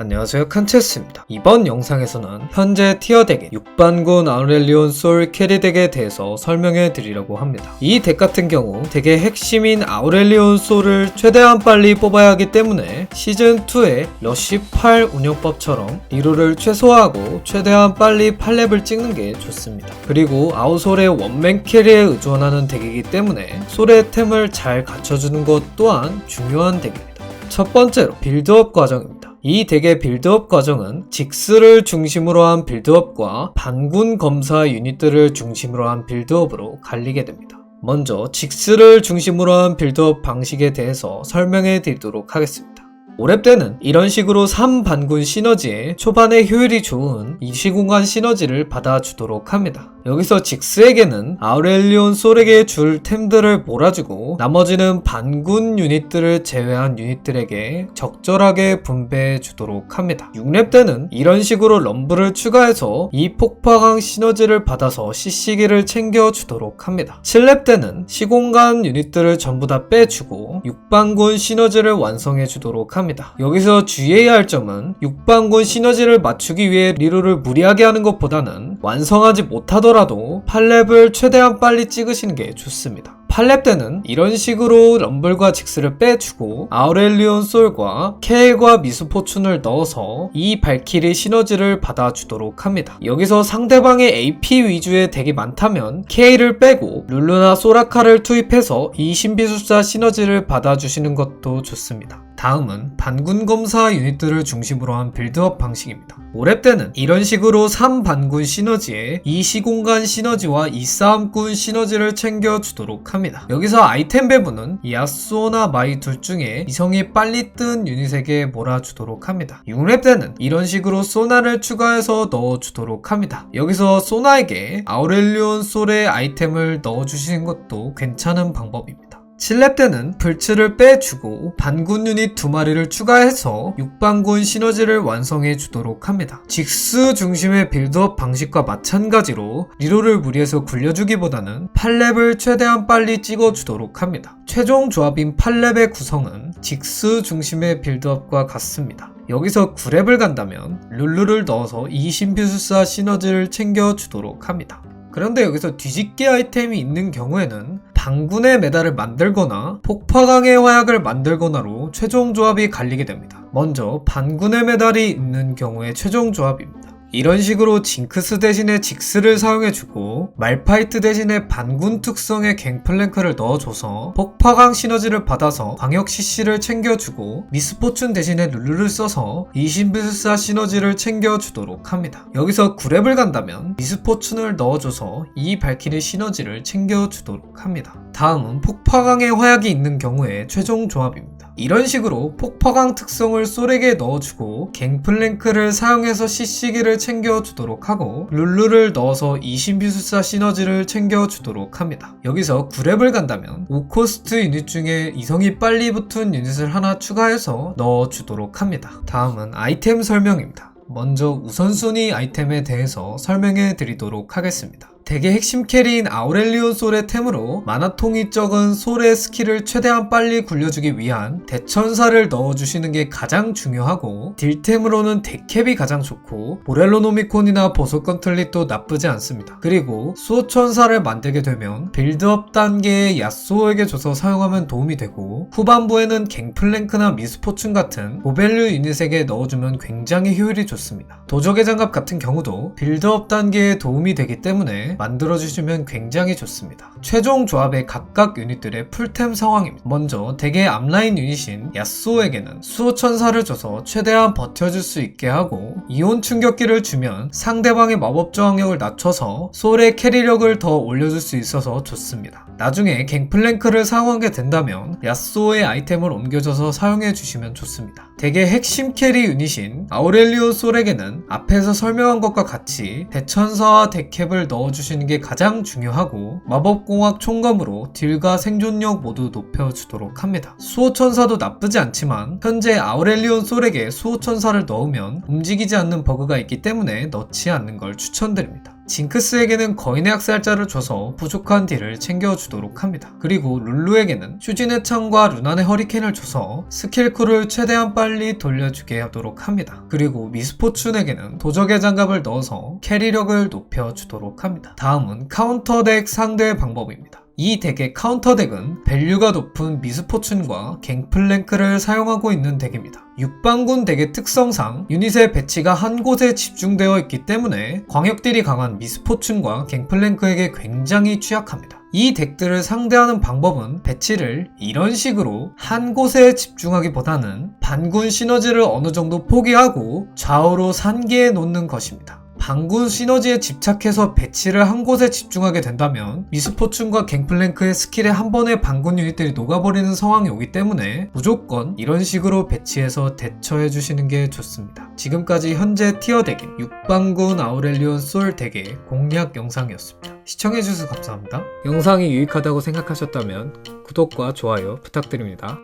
안녕하세요 칸체스입니다. 이번 영상에서는 현재 티어 덱의 6반군 아우렐리온 솔 캐리 덱에 대해서 설명해 드리려고 합니다. 이 덱 같은 경우 덱의 핵심인 아우렐리온 솔을 최대한 빨리 뽑아야 하기 때문에 시즌2의 러쉬 8 운영법처럼 리로를 최소화하고 최대한 빨리 8렙을 찍는 게 좋습니다. 그리고 아우솔의 원맨 캐리에 의존하는 덱이기 때문에 솔의 템을 잘 갖춰주는 것 또한 중요한 덱입니다. 첫 번째로 빌드업 과정입니다. 이 덱의 빌드업 과정은 직스를 중심으로 한 빌드업과 반군 검사 유닛들을 중심으로 한 빌드업으로 갈리게 됩니다. 먼저 직스를 중심으로 한 빌드업 방식에 대해서 설명해 드리도록 하겠습니다. 5렙 때는 이런 식으로 3반군 시너지에 초반에 효율이 좋은 이시공간 시너지를 받아주도록 합니다. 여기서 직스에게는 아우렐리온 솔에게 줄 템들을 몰아주고 나머지는 반군 유닛들을 제외한 유닛들에게 적절하게 분배해 주도록 합니다. 6렙 때는 이런 식으로 럼블을 추가해서 이 폭파강 시너지를 받아서 CC기를 챙겨 주도록 합니다. 7렙 때는 시공간 유닛들을 전부 다 빼주고 6반군 시너지를 완성해 주도록 합니다. 여기서 주의해야 할 점은 6반군 시너지를 맞추기 위해 리로를 무리하게 하는 것보다는 완성하지 못하더라도 8렙을 최대한 빨리 찍으시는 게 좋습니다. 8렙 때는 이런 식으로 럼블과 직스를 빼주고 아우렐리온 솔과 케일과 미스포춘을 넣어서 이 발키리 시너지를 받아주도록 합니다. 여기서 상대방의 AP 위주의 덱이 많다면 케일을 빼고 룰루나 소라카를 투입해서 이 신비술사 시너지를 받아주시는 것도 좋습니다. 다음은 반군 검사 유닛들을 중심으로 한 빌드업 방식입니다. 5렙 때는 이런 식으로 3반군 시너지에 이 시공간 시너지와 이 싸움꾼 시너지를 챙겨주도록 합니다. 여기서 아이템 배분은 야쏘나 마이 둘 중에 이성이 빨리 뜬 유닛에게 몰아주도록 합니다. 6렙 때는 이런 식으로 소나를 추가해서 넣어주도록 합니다. 여기서 소나에게 아우렐리온 솔의 아이템을 넣어주시는 것도 괜찮은 방법입니다. 7렙 때는 불츠를 빼주고 반군 유닛 두 마리를 추가해서 6반군 시너지를 완성해 주도록 합니다. 직스 중심의 빌드업 방식과 마찬가지로 리로를 무리해서 굴려주기보다는 8렙을 최대한 빨리 찍어주도록 합니다. 최종 조합인 8렙의 구성은 직스 중심의 빌드업과 같습니다. 여기서 9렙을 간다면 룰루를 넣어서 이 신비술사 시너지를 챙겨주도록 합니다. 그런데 여기서 뒤집기 아이템이 있는 경우에는 방군의 메달을 만들거나 폭파강의 화약을 만들거나로 최종 조합이 갈리게 됩니다. 먼저 반군의 메달이 있는 경우의 최종 조합입니다. 이런 식으로 징크스 대신에 직스를 사용해주고 말파이트 대신에 반군 특성의 갱플랭크를 넣어줘서 폭파강 시너지를 받아서 광역 CC를 챙겨주고 미스포춘 대신에 룰루를 써서 이신비술사 시너지를 챙겨주도록 합니다. 여기서 9렙을 간다면 미스포춘을 넣어줘서 이 발키리 시너지를 챙겨주도록 합니다. 다음은 폭파강의 화약이 있는 경우의 최종 조합입니다. 이런 식으로 폭파강 특성을 솔에게 넣어주고 갱플랭크를 사용해서 CC기를 챙겨주도록 하고 룰루를 넣어서 이신비술사 시너지를 챙겨주도록 합니다. 여기서 9렙을 간다면 5코스트 유닛 중에 이성이 빨리 붙은 유닛을 하나 추가해서 넣어주도록 합니다. 다음은 아이템 설명입니다. 먼저 우선순위 아이템에 대해서 설명해 드리도록 하겠습니다. 덱의 핵심 캐리인 아우렐리온 솔의 템으로 마나통이 적은 솔의 스킬을 최대한 빨리 굴려주기 위한 대천사를 넣어주시는 게 가장 중요하고 딜템으로는 데캡이 가장 좋고 모렐로노미콘이나 보석 건틀릿도 나쁘지 않습니다. 그리고 수호천사를 만들게 되면 빌드업 단계의 야쏘에게 줘서 사용하면 도움이 되고 후반부에는 갱플랭크나 미스포춘 같은 고밸류 유닛에게 넣어주면 굉장히 효율이 좋습니다. 도적의 장갑 같은 경우도 빌드업 단계에 도움이 되기 때문에 만들어주시면 굉장히 좋습니다. 최종 조합의 각각 유닛들의 풀템 상황입니다. 먼저 덱의 앞라인 유닛인 야쏘에게는 수호천사를 줘서 최대한 버텨줄 수 있게 하고 이온 충격기를 주면 상대방의 마법 저항력을 낮춰서 솔의 캐리력을 더 올려줄 수 있어서 좋습니다. 나중에 갱플랭크를 사용하게 된다면 야쏘의 아이템을 옮겨줘서 사용해 주시면 좋습니다. 덱의 핵심 캐리 유닛인 아우렐리오 솔에게는 앞에서 설명한 것과 같이 대천사와 데캡을 넣어주 시는 게 가장 중요하고 마법공학 총검으로 딜과 생존력 모두 높여주도록 합니다. 수호천사도 나쁘지 않지만 현재 아우렐리온 솔에게 수호천사를 넣으면 움직이지 않는 버그가 있기 때문에 넣지 않는 걸 추천드립니다. 징크스에게는 거인의 학살자를 줘서 부족한 딜을 챙겨주도록 합니다. 그리고 룰루에게는 슈진의 창과 루난의 허리케인을 줘서 스킬쿨을 최대한 빨리 돌려주게 하도록 합니다. 그리고 미스포춘에게는 도적의 장갑을 넣어서 캐리력을 높여주도록 합니다. 다음은 카운터 덱 상대 방법입니다. 이 덱의 카운터 덱은 밸류가 높은 미스포춘과 갱플랭크를 사용하고 있는 덱입니다. 육방군 덱의 특성상 유닛의 배치가 한 곳에 집중되어 있기 때문에 광역딜이 강한 미스포춘과 갱플랭크에게 굉장히 취약합니다. 이 덱들을 상대하는 방법은 배치를 이런 식으로 한 곳에 집중하기보다는 반군 시너지를 어느 정도 포기하고 좌우로 산기에 놓는 것입니다. 반군 시너지에 집착해서 배치를 한 곳에 집중하게 된다면 미스포춘과 갱플랭크의 스킬에 한 번에 반군 유닛들이 녹아버리는 상황이 오기 때문에 무조건 이런 식으로 배치해서 대처해 주시는 게 좋습니다. 지금까지 현재 티어 덱인 육방군 아우렐리온 솔 덱의 공략 영상이었습니다. 시청해주셔서 감사합니다. 영상이 유익하다고 생각하셨다면 구독과 좋아요 부탁드립니다.